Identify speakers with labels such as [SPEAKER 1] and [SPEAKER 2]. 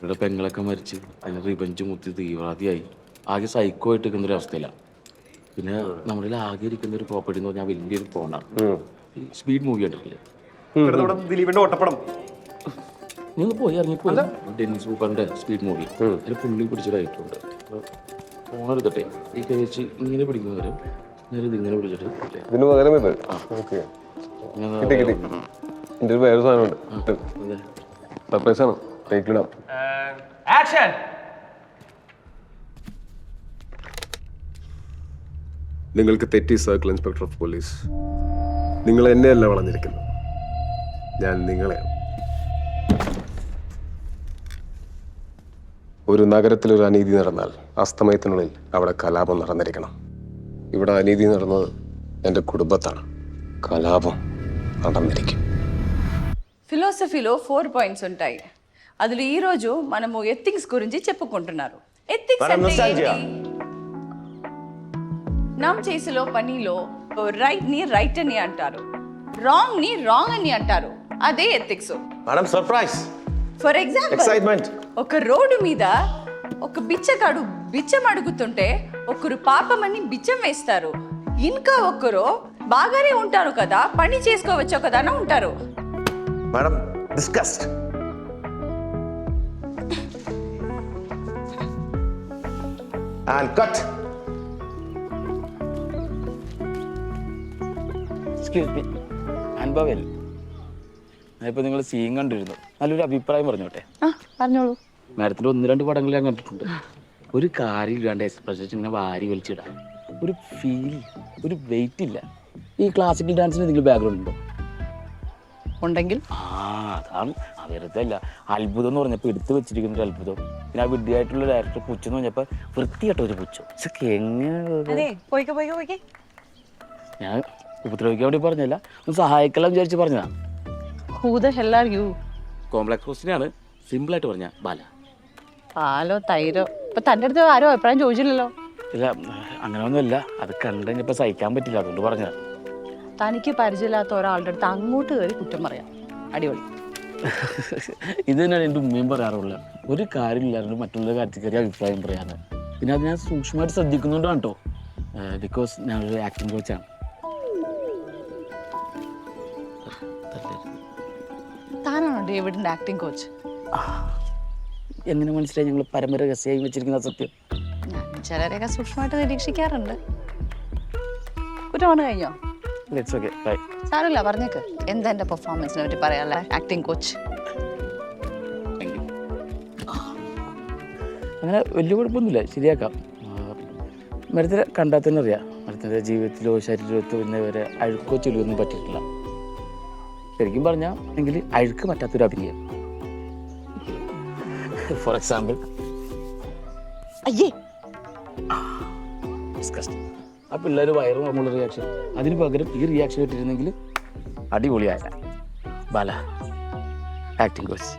[SPEAKER 1] ഇവിടെ പെങ്ങളൊക്കെ മരിച്ച് അതിന് റിവഞ്ച് മുത്തി തീവ്രവാദിയായി. ആകെ സൈക്കോ ആയിട്ട് നിൽക്കുന്ന ഒരു അവസ്ഥയിലാണ് പിന്നെ നമ്മുടെ കയ്യിൽ ആകെ ഇരിക്കുന്ന ഒരു പ്രോപ്പർട്ടി എന്ന് പറഞ്ഞാൽ വലിയൊരു ഫോണാണ് സ്പീഡ് മൂവി കണ്ടിട്ടില്ലേ?
[SPEAKER 2] ദിലീപിന്റെ ഓട്ടപ്പടം.
[SPEAKER 1] നിങ്ങൾ പോയി ഇറങ്ങിപ്പോയി ഡെന്നിസ് കൂപ്പറിന്റെ സ്പീഡ് മൂവി അതിൽ പുള്ളി പിടിച്ചതായിട്ടുണ്ട് ഫോൺ എടുത്തിട്ടെ. ഈ കഴിച്ച് ഇങ്ങനെ പിടിക്കുന്നവരും നേരെ ഇതിങ്ങനെ പിടിച്ചിട്ട് ഇല്ലേ?
[SPEAKER 3] ഇതിന് പകരം ഇത്. ഓക്കെ.
[SPEAKER 1] ഇങ്ങനെ
[SPEAKER 3] കിട്ടി കിട്ടി. എന്റെ ഒരു വേറെ സാധനമുണ്ട്. സർപ്രൈസ് ആണ്. ടേക്കിടാം
[SPEAKER 4] ആക്ഷൻ
[SPEAKER 3] നിങ്ങൾക്ക് തെറ്റി സർക്കിൾ ഇൻസ്പെക്ടർ ഓഫ് പോലീസ് നിങ്ങൾ എന്നെയല്ല വളഞ്ഞിരിക്കുന്നത് ഞാൻ നിങ്ങളെയാണ് ഒരു നഗരത്തിൽ ഒരു അനീതി നടന്നാൽ അസ്തമയത്തിനുള്ളിൽ അവിടെ കലാപം നടന്നിരിക്കണം ഇവിടെ അനീതി നടന്നത് എൻ്റെ കുടുംബത്താണ് കലാപം നടന്നിരിക്കും
[SPEAKER 5] ఫిలాసఫీలో ఫోర్ పాయింట్స్ ఉంటాయి అందులో ఈ రోజు మనము ఎథిక్స్ గురించి చెప్పుకుంటున్నారు. ఎథిక్స్ అంటే ఏంటి? నమ్ చేసేలో పనిలో రైట్ని రైట్ అని అంటారు. రాంగ్ని రాంగ్ అని అంటారు. అదే ethics
[SPEAKER 4] madam surprise
[SPEAKER 5] for example
[SPEAKER 4] excitement
[SPEAKER 5] ఒక రోడ్డు మీద ఒక బిచ్చగాడు బిచ్చం అడుగుతుంటే ఒకరు పాపమని బిచ్చం వేస్తారు. ఇంకా ఒకరు బాగానే ఉంటారు కదా పని చేసుకోవచ్చు కదా అని ఉంటారు.
[SPEAKER 4] Madam discussed and cut.
[SPEAKER 1] Excuse me അനുഭവല്ലേ ഞാനിപ്പോൾ നിങ്ങൾ സീൻ കണ്ടിരുന്നു. നല്ലൊരു അഭിപ്രായം പറഞ്ഞോട്ടെ?
[SPEAKER 5] ആ പറഞ്ഞോളൂ.
[SPEAKER 1] മാഡത്തിന്റെ ഒന്ന് രണ്ട് പടങ്ങൾ ഞാൻ കണ്ടിട്ടുണ്ട്. ഒരു കാര്യമില്ലാണ്ട് എക്സ്പ്രഷൻ ഇങ്ങനെ വാരി വലിച്ചിടാം ഒരു ഫീൽ ഒരു വെയിറ്റ് ഇല്ല. ഈ ക്ലാസിക്കൽ ഡാൻസിന് എന്തെങ്കിലും ബാക്ക്ഗ്രൗണ്ട് ഉണ്ടോ?
[SPEAKER 5] ഉണ്ടെങ്കിൽ
[SPEAKER 1] ആ അതാണ് ആ വെറുതെ അല്ല അത്ഭുതം എന്ന് പറഞ്ഞപ്പോൾ എടുത്തു വെച്ചിരിക്കുന്ന ഒരു അത്ഭുതം. പിന്നെ ആ വിഡ്ഢിയായിട്ടുള്ള ഡയറക്ടർ പുച്ചു എന്ന് പറഞ്ഞപ്പോൾ വൃത്തിയായിട്ട് ഒരു പുച്ചു എങ്ങനെ ഞാൻ ഉപദ്രവിക്കാൻ വേണ്ടി പറഞ്ഞല്ല ഒന്ന് സഹായിക്കലാന്ന് വിചാരിച്ച് പറഞ്ഞതാ. കോംപ്ലക്സ് ക്വസ്റ്റിനാണ് സിമ്പിൾ ആയിട്ട് പറഞ്ഞ ബാല.
[SPEAKER 5] പാലോ തൈരോ? ഇപ്പൊ തന്റെ അടുത്ത് ആരോ അഭിപ്രായം ചോദിച്ചില്ലല്ലോ.
[SPEAKER 1] ഇല്ല അങ്ങനെ ഒന്നുമില്ല അത് കണ്ടുകഴിഞ്ഞപ്പോൾ സഹിക്കാൻ പറ്റില്ല അതുകൊണ്ട് പറഞ്ഞതാ.
[SPEAKER 5] തനിക്ക് പരിചയമില്ലാത്ത ഒരാളുടെ അടുത്ത് അങ്ങോട്ട് കയറി കുറ്റം പറയാം. അടിപൊളി.
[SPEAKER 1] ഇത് തന്നെയാണ് എന്റെ ഉമ്മയും പറയാറുള്ളത്. ഒരു കാര്യമില്ലാണ്ട് മറ്റുള്ള കാര്യത്തിൽ കയറി അഭിപ്രായം പറയാറ്. പിന്നെ അത് ഞാൻ സൂക്ഷ്മമായിട്ട് ശ്രദ്ധിക്കുന്നുണ്ടാണ് കേട്ടോ ബിക്കോസ് ഞാനൊരു ആക്ടിങ് കോച്ചാണ്
[SPEAKER 5] താനാണോ ഡേവിഡിന്റെ ആക്ടിംഗ് കോച്ച്
[SPEAKER 1] എങ്ങനെ മനസ്സിലായി ഞങ്ങൾ പരമരഹസ്യമായി വെച്ചിരിക്കുന്ന സത്യം?
[SPEAKER 5] ഞാൻ ചിലരെയൊക്കെ സൂക്ഷ്മമായിട്ട് നിരീക്ഷിക്കാറുണ്ട്. കുറ്റമാണ് കഴിഞ്ഞോ?
[SPEAKER 1] ഇറ്റ്സ് ഓക്കെ ബൈ
[SPEAKER 5] സാരമില്ല പറഞ്ഞേക്ക്. എന്താ എന്റെ പെർഫോമൻസിനെ പറ്റി പറയാനുള്ള? ആക്ടിങ് കോച്ച്
[SPEAKER 1] അങ്ങനെ വലിയ കുഴപ്പമൊന്നുമില്ല. ശരിയാക്കാം. മരത്തിനെ കണ്ടാൽ തന്നെ അറിയാം. മരത്തിന്റെ ജീവിതത്തിലോ ശരീരത്തിലോ ശരീരത്തോ ഇന്നവരെ അഴുക്കോ ചെളിയൊന്നും പറ്റിയിട്ടില്ല. ശരിക്കും പറഞ്ഞാൽ എങ്കിൽ അഴുക്ക് പറ്റാത്തൊരു അഭിനയം. ഫോർ എക്സാമ്പിൾ
[SPEAKER 5] അയ്യേ!
[SPEAKER 1] ഡിസ്കസ്റ്റ് ആ പിള്ളേർ വയറ് നമ്മളുടെ റിയാക്ഷൻ അതിന് പകരം ഈ റിയാക്ഷൻ ഇട്ടിരുന്നെങ്കിൽ അടിപൊളിയായ. Bala acting coach